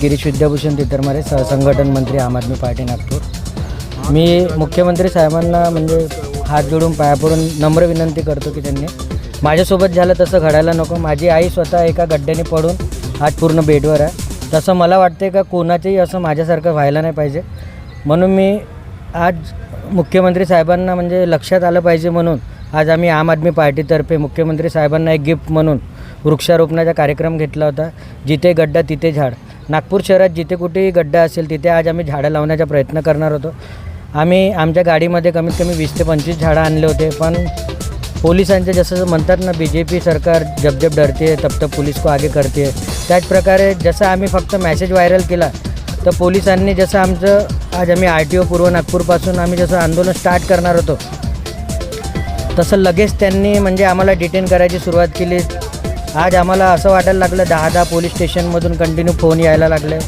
गिरीश विद्याभूषण तितरमारे संघटन मंत्री आम आदमी पार्टी नागपूर. मी मुख्यमंत्री साहेबांना म्हणजे हात जोडून पाया पडून नम्र विनंती करतो की त्यांनी माझ्यासोबत झालं तसं घडायला नको. माझी आई स्वतः एका गड्ड्याने पडून आज पूर्ण बेडवर आहे. तसं मला वाटते का कोणाचंही असं माझ्यासारखं व्हायला नाही पाहिजे. म्हणून मी आज मुख्यमंत्री साहेबांना म्हणजे लक्षात आलं पाहिजे म्हणून आज आम्ही आम आदमी पार्टीतर्फे मुख्यमंत्री साहेबांना एक गिफ्ट म्हणून वृक्षारोपणाचा कार्यक्रम घेतला होता. जिथे गड्डा तिथे झाड. नागपूर शहरात जिथे कुठेही गड्डा असेल तिथे आज आम्ही झाडं लावण्याचा प्रयत्न करणार होतो. आम्ही आमच्या गाडीमध्ये कमीत कमी वीस ते पंचवीस झाडं आणले होते पण पोलिसांचे जसं म्हणतात ना बी जे पी सरकार जब जब डरते तब तब पुलिस को आगे करते त्याचप्रकारे जसं आम्ही फक्त मॅसेज व्हायरल केला तर पोलिसांनी जसं आमचं आज आम्ही आर टी ओ पूर्व नागपूरपासून आम्ही जसं आंदोलन स्टार्ट करणार होतो तसं लगेच त्यांनी म्हणजे आम्हाला डिटेन करायची सुरुवात केली. आज आम्हाला असं वाटायला लागलं दहा दहा पोलीस स्टेशनमधून कंटिन्यू फोन यायला लागले.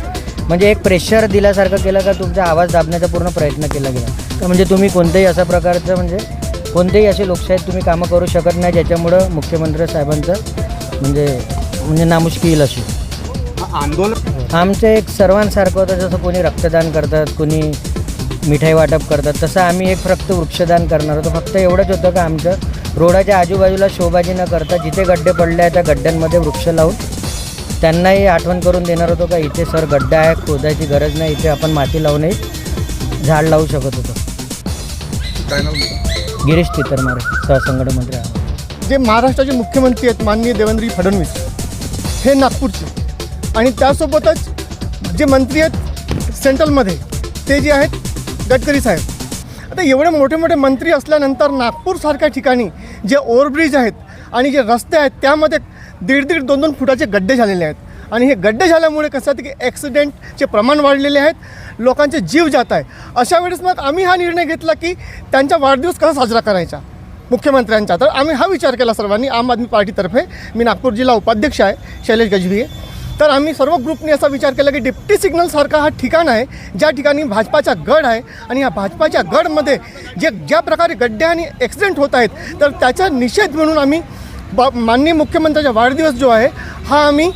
म्हणजे एक प्रेशर दिल्यासारखं केलं का तुमचा आवाज दाबण्याचा पूर्ण प्रयत्न केला गेला. का म्हणजे तुम्ही कोणत्याही अशा प्रकारचं म्हणजे कोणतेही असे लोकशाहीत तुम्ही कामं करू शकत नाही ज्याच्यामुळं मुख्यमंत्री साहेबांचं म्हणजे म्हणजे नामुष्की येईल अशी. आंदोलन? आमचं एक सर्वांसारखं होतं जसं कोणी रक्तदान करतात कोणी मिठाई वाटप करतात तसं आम्ही एक फक्त वृक्षदान करणार होतो. फक्त एवढंच होतं का आमचं रोडाच्या आजूबाजूला शोबाजी न करता जिथे गड्डे पडले आहेत त्या गड्ड्यांमध्ये वृक्ष लावून त्यांनाही आठवण करून देणार होतो का इथे सर गड्डा आहे खोदायची गरज नाही इथे आपण माती लावूनही झाड लावू शकत होतो? गिरीश तितरमारे सहसंघटन मंत्री जे महाराष्ट्राचे मुख्यमंत्री आहेत माननीय देवेंद्र फडणवीस हे नागपूरचे. आणि त्यासोबतच जे मंत्री आहेत सेंट्रलमध्ये ते जे आहेत गडकरी साहेब. आता एवढे मोठे मोठे मंत्री असल्यानंतर नागपूरसारख्या ठिकाणी जे ओव्हरब्रिज आहेत आणि जे रस्ते आहेत त्यामध्ये दीड दीड दोन दोन फुटाचे गड्डे झालेले आहेत. आणि हे गड्डे झाल्यामुळे कसं आहे की ॲक्सिडेंटचे प्रमाण वाढलेले आहेत लोकांचे जीव जात आहे. अशा वेळेस मग आम्ही हा निर्णय घेतला की त्यांचा वाढदिवस कसा साजरा करायचा? मुख्यमंत्र्यांचा. तर आम्ही हा विचार केला सर्वांनी. आम आदमी पार्टीतर्फे. मी नागपूर जिल्हा उपाध्यक्ष आहे शैलेश गजभिये. तर आम्ही सर्व ग्रुपने असा विचार केला की डिप्टी सिग्नलसारखा हा ठिकाण आहे ज्या ठिकाणी भाजपाचा गड आहे आणि या भाजपाच्या गडमध्ये जे ज्या प्रकारे गड्डे आणि ॲक्सिडेंट होत आहेत तर त्याचा निषेध म्हणून आम्ही ब माननीय मुख्यमंत्र्याचा वाढदिवस जो आहे हा आम्ही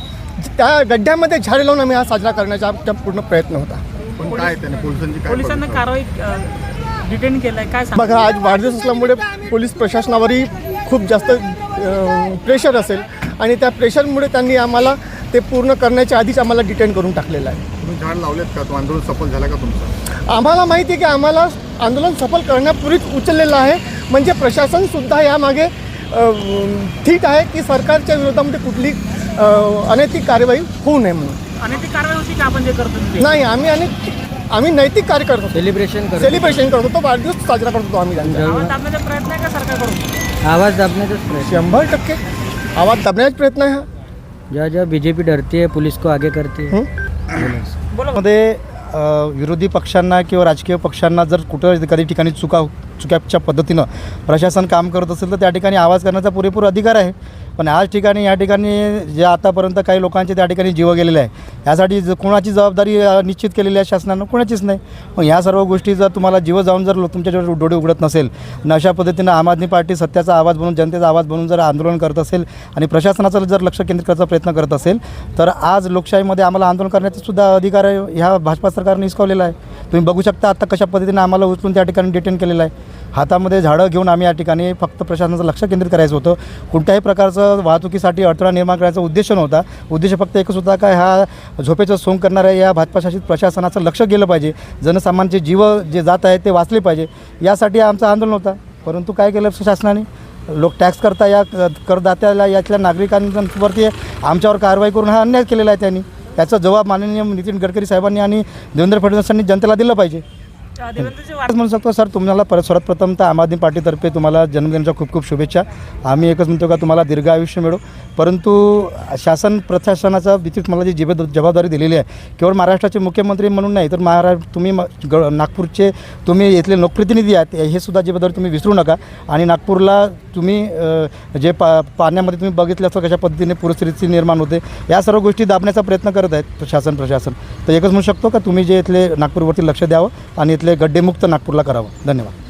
त्या गड्ड्यामध्ये झाडे लावून आम्ही हा साजरा करण्याचा आमचा पूर्ण प्रयत्न होता. पण काय त्याने? पोलिसांची काय पोलिसांना भूमिका? कारवाई डिटेन केलंय. काय सांग बघा आज वाढदिवस असल्यामुळे पोलीस प्रशासनावरही खूप जास्त प्रेशर असेल आणि त्या प्रेशरमुळे त्यांनी आम्हाला ते पूर्ण करण्याच्या आधीच आम्हाला डिटेन करून टाकलेलं आहे. तुम्ही झाड लावलेत का? तो आंदोलन सफल झाला का तुमचं? आम्हाला माहिती आहे की आम्हाला आंदोलन सफल करण्यापूर्वीच उचललेलं आहे. म्हणजे प्रशासनसुद्धा यामागे अ, ठीक आहे की सरकारच्या विरोधामध्ये कुठली अ, अनैतिक कार्यवाही होऊ नये म्हणून. ती कारवाई होती का आपण जे करतो ते? नाही आम्ही आणि आम्ही नैतिक कार्य करत होतो. सेलिब्रेशन करतो सेलिब्रेशन करत होतो. वाढदिवस साजरा करत होतो आम्ही त्यांचा. आवाज दाबण्याचा प्रयत्न आहे का सरकारकडून? आवाज दाबण्याचाच प्रयत्न. शंभर टक्के आवाज दाबण्याचा प्रयत्न आहे हा. जेव्हा ज्या बी जे पी डरती है पुलिस को आगे करती है? बोला मध्ये विरोधी पक्षांना किंवा राजकीय पक्षांना जर कुठं कधी ठिकाणी चुका चुक्याच्या पद्धतीनं प्रशासन काम करत असेल तर त्या ठिकाणी आवाज करण्याचा पुरेपूर अधिकार आहे. पण आज ठिकाणी या ठिकाणी जे आतापर्यंत काही लोकांचे त्या ठिकाणी जीव गेलेले आहे यासाठी ज कोणाची जबाबदारी अ, निश्चित केलेली आहे शासनानं? कोणाचीच नाही. मग ह्या सर्व गोष्टी जर तुम्हाला जीव जाऊन जर लो- तुमच्या डो- डोळे उघडत नसेल आणि अशा पद्धतीनं आम आदमी पार्टी सत्याचा आवाज बनून जनतेचा आवाज बनून जर आंदोलन करत असेल आणि प्रशासनाचं जर लक्ष केंद्रित करायचा प्रयत्न करत असेल तर आज लोकशाहीमध्ये आम्हाला आंदोलन करण्याचा सुद्धा अधिकार आहे ह्या भाजपा सरकारने हिसकावलेला आहे. तुम्ही बघू शकता आता कशा पद्धतीने आम्हाला उचलून त्या ठिकाणी डिटेन केलेलं आहे. हातामध्ये झाडं घेऊन आम्ही या ठिकाणी फक्त प्रशासनाचं लक्ष केंद्रित करायचं होतं. कोणत्याही प्रकारचं वाहतुकीसाठी अडथळा निर्माण करायचा उद्देश नव्हता. उद्देश फक्त एकच होता का ह्या झोपेचं सोंग करणाऱ्या या भाजपा शासित प्रशासनाचं लक्ष गेलं पाहिजे. जनसामान्यांचे जीव जे जात आहेत ते वाचले पाहिजे. यासाठी आमचं आंदोलन होता. परंतु काय केलं शासनाने लोक टॅक्स करता या करदात्याला यातल्या नागरिकांवरती आमच्यावर कारवाई करून हा अन्याय केलेला आहे त्यांनी. त्याचा जबाब माननीय नितीन गडकरी साहेबांनी आणि देवेंद्र फडणवीसांनी जनतेला दिलं पाहिजे. म्हणू शकतो सर तुम्हाला परत सर्वात प्रथम तर आम आदमी पार्टीतर्फे तुम्हाला जन्मदिनाच्या खूप खूप शुभेच्छा. आम्ही एकच म्हणतो का तुम्हाला दीर्घ आयुष्य मिळो. परंतु शासन प्रशासनाचा भीती तुम्हाला जी जिबे जबाबदारी दिलेली आहे केवळ महाराष्ट्राचे मुख्यमंत्री म्हणून नाही तर महारा तुम्ही ग नागपूरचे तुम्ही इथले लोकप्रतिनिधी आहेत हे सुद्धा जबाबदारी तुम्ही विसरू नका. आणि नागपूरला तुम्ही जे पा पाण्यामध्ये तुम्ही बघितलं असं कशा पद्धतीने पूरस्थिती निर्माण होते या सर्व गोष्टी दाबण्याचा प्रयत्न करत आहेत शासन प्रशासन. तर एकच म्हणू शकतो का तुम्ही जे इथले नागपूरवरती लक्ष द्यावं आणि इथले गड्डेमुक्त नागपूरला करावं. धन्यवाद.